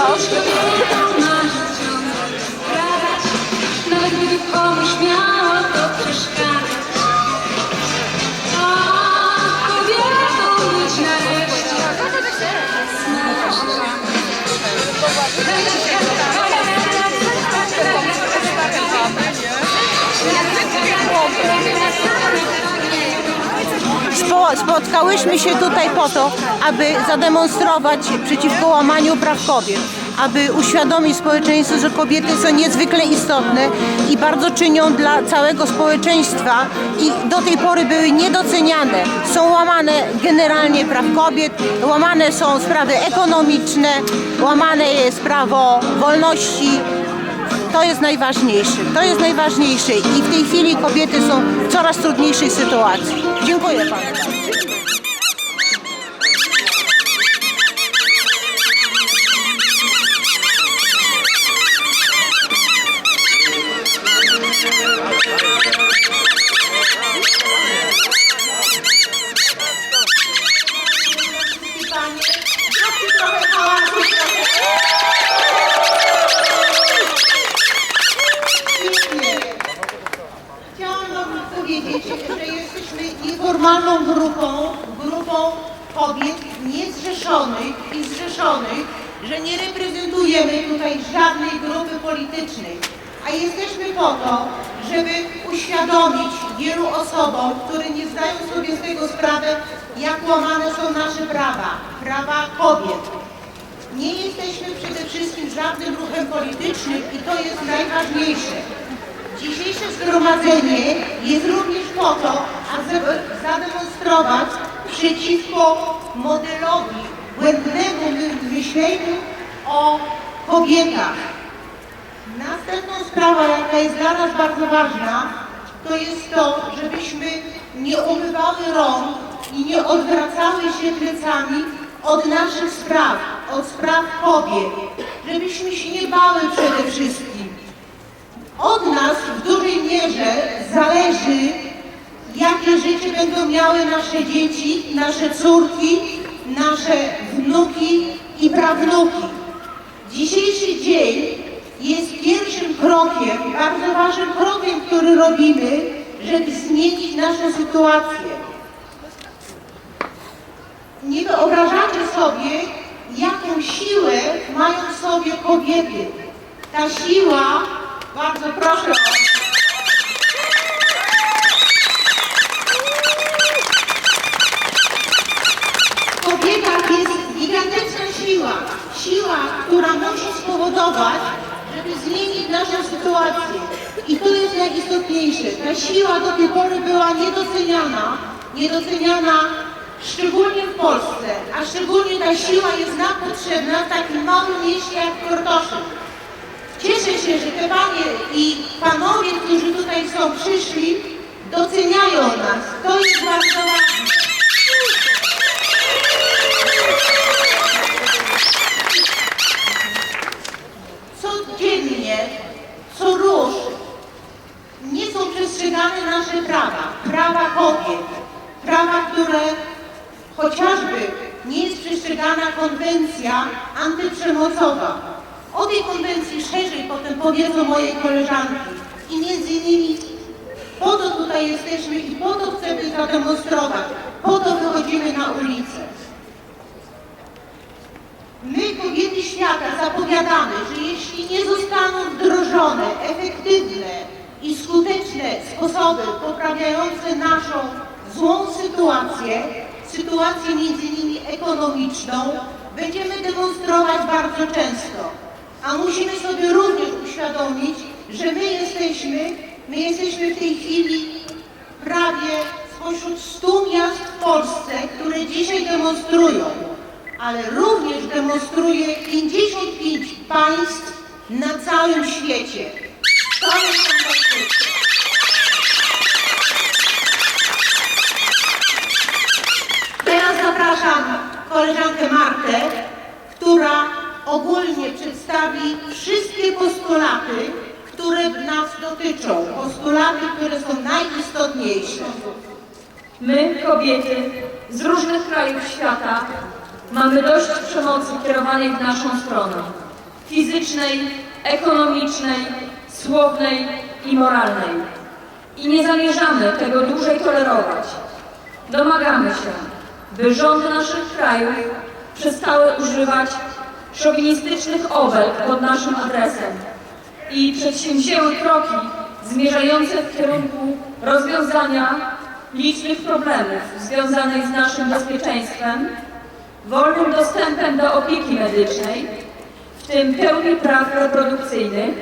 aşkına Spo- Spotkałyśmy się tutaj po to, aby zademonstrować przeciwko łamaniu praw kobiet, aby uświadomić społeczeństwu, że kobiety są niezwykle istotne i bardzo czynią dla całego społeczeństwa i do tej pory były niedoceniane. Są łamane generalnie praw kobiet, łamane są sprawy ekonomiczne, łamane jest prawo wolności, to jest najważniejsze. To jest najważniejsze i w tej chwili kobiety są w coraz trudniejszej sytuacji. Dziękuję Panu. Nieformalną grupą, grupą kobiet niezrzeszonych i zrzeszonych, że nie reprezentujemy tutaj żadnej grupy politycznej, a jesteśmy po to, żeby uświadomić wielu osobom, które nie zdają sobie z tego sprawy, jak łamane są nasze prawa, prawa kobiet. Nie jesteśmy przede wszystkim żadnym ruchem politycznym i to jest najważniejsze. Dzisiejsze zgromadzenie jest również po to, aby zademonstrować przeciwko modelowi, błędnemu my- myśleniu o kobietach. Następną sprawą, jaka jest dla nas bardzo ważna, to jest to, żebyśmy nie umywały rąk i nie odwracały się plecami od naszych spraw, od spraw kobiet, żebyśmy się nie bały przede wszystkim. Od nas w dużej mierze zależy, jakie życie będą miały nasze dzieci, nasze córki, nasze wnuki i prawnuki. Dzisiejszy dzień jest pierwszym krokiem, bardzo ważnym krokiem, który robimy, żeby zmienić naszą sytuację. Nie wyobrażacie sobie, jaką siłę mają w sobie kobiety. Ta siła, bardzo proszę o kobietach jest gigantyczna siła. Siła, która musi spowodować, żeby zmienić naszą sytuację. I to jest najistotniejsze. Ta siła do tej pory była niedoceniana. Niedoceniana szczególnie w Polsce. A szczególnie ta siła jest nam potrzebna w takim małym mieście jak Kortoszyn. Cieszę się, że te panie i panowie, którzy tutaj są przyszli, doceniają nas. To jest bardzo ważne. codziennie, co róż nie są przestrzegane nasze prawa, prawa kobiet, prawa, które chociażby nie jest przestrzegana konwencja antyprzemocowa. O tej konwencji szerzej potem powiedzą moje koleżanki i między innymi po to tutaj jesteśmy i po to chcemy zademonstrować, po to wychodzimy na ulicę. My, kobiety świata, zapowiadamy, że jeśli nie zostaną wdrożone efektywne i skuteczne sposoby poprawiające naszą złą sytuację, sytuację między innymi ekonomiczną, będziemy demonstrować bardzo często. A musimy sobie również uświadomić, że my jesteśmy, my jesteśmy w tej chwili prawie spośród 100 miast w Polsce, które dzisiaj demonstrują ale również demonstruje 55 państw na całym świecie. To jest fantastyczne. Teraz zapraszam koleżankę Martę, która ogólnie przedstawi wszystkie postulaty, które nas dotyczą. Postulaty, które są najistotniejsze. My, kobiety z różnych krajów świata, mamy dość przemocy kierowanej w naszą stronę. Fizycznej, ekonomicznej, słownej i moralnej. I nie zamierzamy tego dłużej tolerować. Domagamy się, by rządy naszych krajów przestały używać szowinistycznych obelg pod naszym adresem i przedsięwzięły kroki zmierzające w kierunku rozwiązania licznych problemów związanych z naszym bezpieczeństwem, wolnym dostępem do opieki medycznej, w tym pełni praw reprodukcyjnych,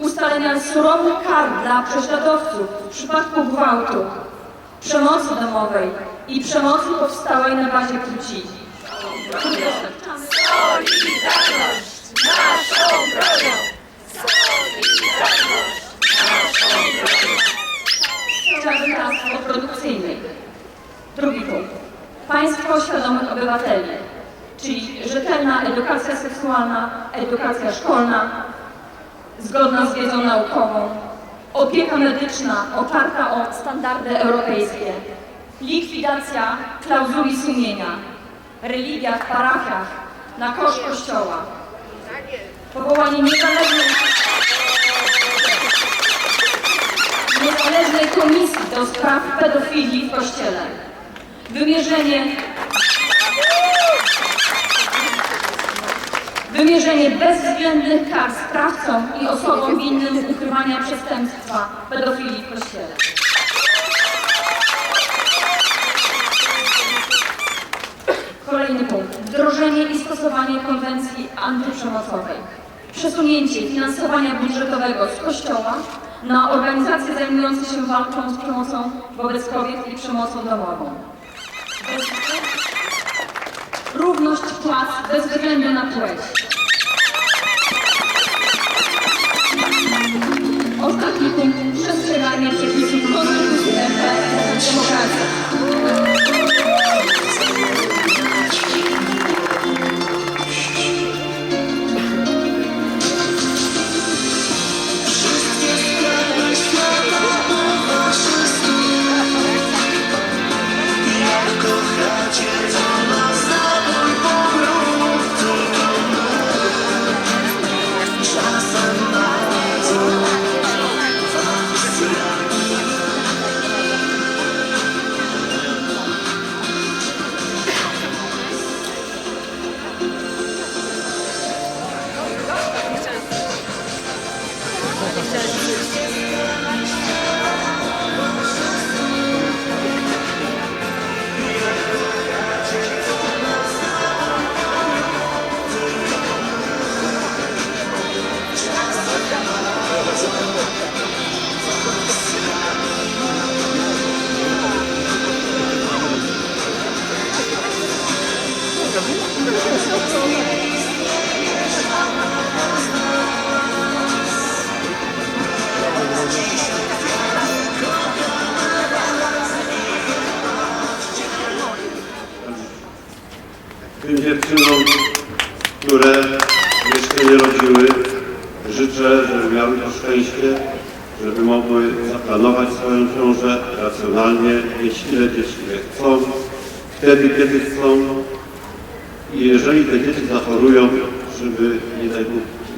ustalenia surowych kar dla prześladowców w przypadku gwałtu, przemocy domowej i przemocy powstałej na bazie płci. Produkcyjnej. Drugi punkt. Państwo świadomych obywateli, czyli rzetelna edukacja seksualna, edukacja szkolna, zgodna z wiedzą naukową, opieka medyczna oparta o standardy europejskie, likwidacja klauzuli sumienia, religia w parafiach na koszt Kościoła, powołanie niezależnej, niezależnej komisji do spraw pedofilii w Kościele, wymierzenie Wymierzenie bezwzględnych kar sprawcom i osobom winnym ukrywania przestępstwa pedofilii w Kościele. Kolejny punkt. Wdrożenie i stosowanie konwencji antyprzemocowej. Przesunięcie finansowania budżetowego z Kościoła na organizacje zajmujące się walką z przemocą wobec kobiet i przemocą domową. Równość płac bez względu na płeć. Ostatni punkt. Przestrzeganie przepisów Konstytucji demokracji.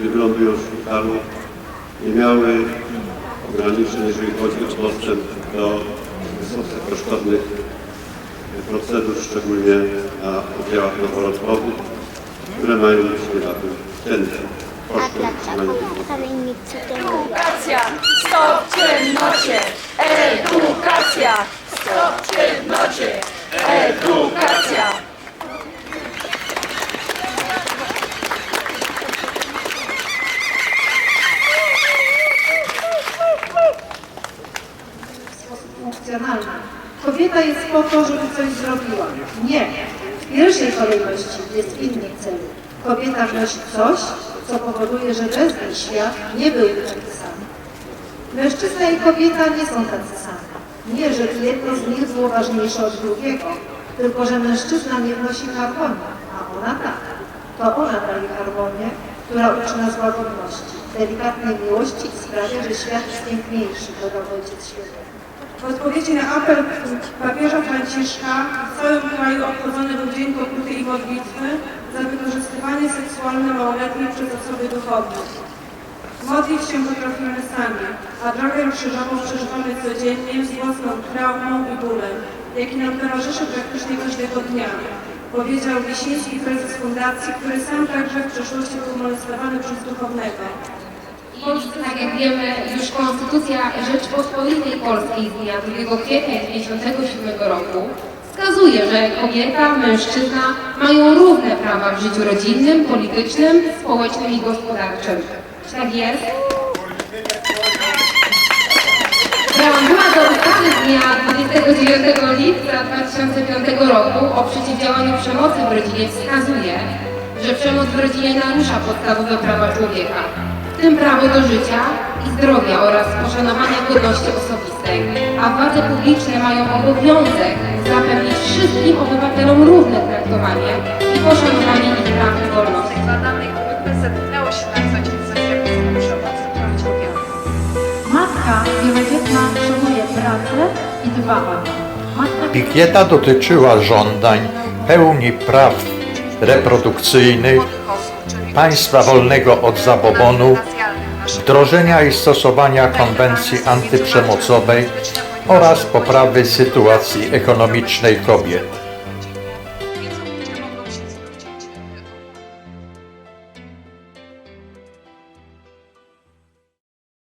Wylądują w szpitalu, nie miały ograniczeń, jeżeli chodzi o dostęp do wysokokosztownych procedur, szczególnie na oddziałach noworodkowych, które mają być niebawem tego Edukacja, stop ciemnocie! Edukacja, stop ciemnocie! Edukacja! Kobieta jest po to, żeby coś zrobiła. Nie. W pierwszej kolejności jest inny cel. Kobieta wnosi coś, co powoduje, że bez niej świat nie byłby taki sam. Mężczyzna i kobieta nie są tacy sami. Nie, że jedno z nich było ważniejsze od drugiego, tylko że mężczyzna nie wnosi harmonii, a ona tak. To ona daje harmonię, która uczy nas łagodności, delikatnej miłości i sprawia, że świat jest piękniejszy, dodał Ojciec Święty. W odpowiedzi na apel papieża Franciszka w całym kraju obchodzony był Dzień Pokuty i Modlitwy za wykorzystywanie seksualne małoletnich przez osoby duchowne. Modlić się potrafimy sami, a drogę krzyżową przeżywamy codziennie z własną traumą i bólem, jaki nam towarzyszy praktycznie każdego dnia. powiedział Wiśniewski, prezes fundacji, który sam także w przeszłości był molestowany przez duchownego. W Polsce, tak jak wiemy, już Konstytucja Rzeczpospolitej Polskiej z dnia 2 kwietnia 1997 roku wskazuje, że kobieta, mężczyzna mają równe prawa w życiu rodzinnym, politycznym, społecznym i gospodarczym. Czy tak jest? Preambuła do ustawy z dnia 29 lipca 2005 roku o przeciwdziałaniu przemocy w rodzinie wskazuje, że przemoc w rodzinie narusza podstawowe prawa człowieka, w tym prawo do życia i zdrowia oraz poszanowania godności osobistej, a władze publiczne mają obowiązek zapewnić wszystkim obywatelom równe traktowanie i poszanowanie ich praw i wolności. badanej grupy zetknęło się napisać z zjawiskiem przemocy kobiet. Matka wielodzietna szanuje pracę i dba o nią. Pikieta dotyczyła żądań pełni praw reprodukcyjnych, państwa wolnego od zabobonu, wdrożenia i stosowania konwencji antyprzemocowej oraz poprawy sytuacji ekonomicznej kobiet.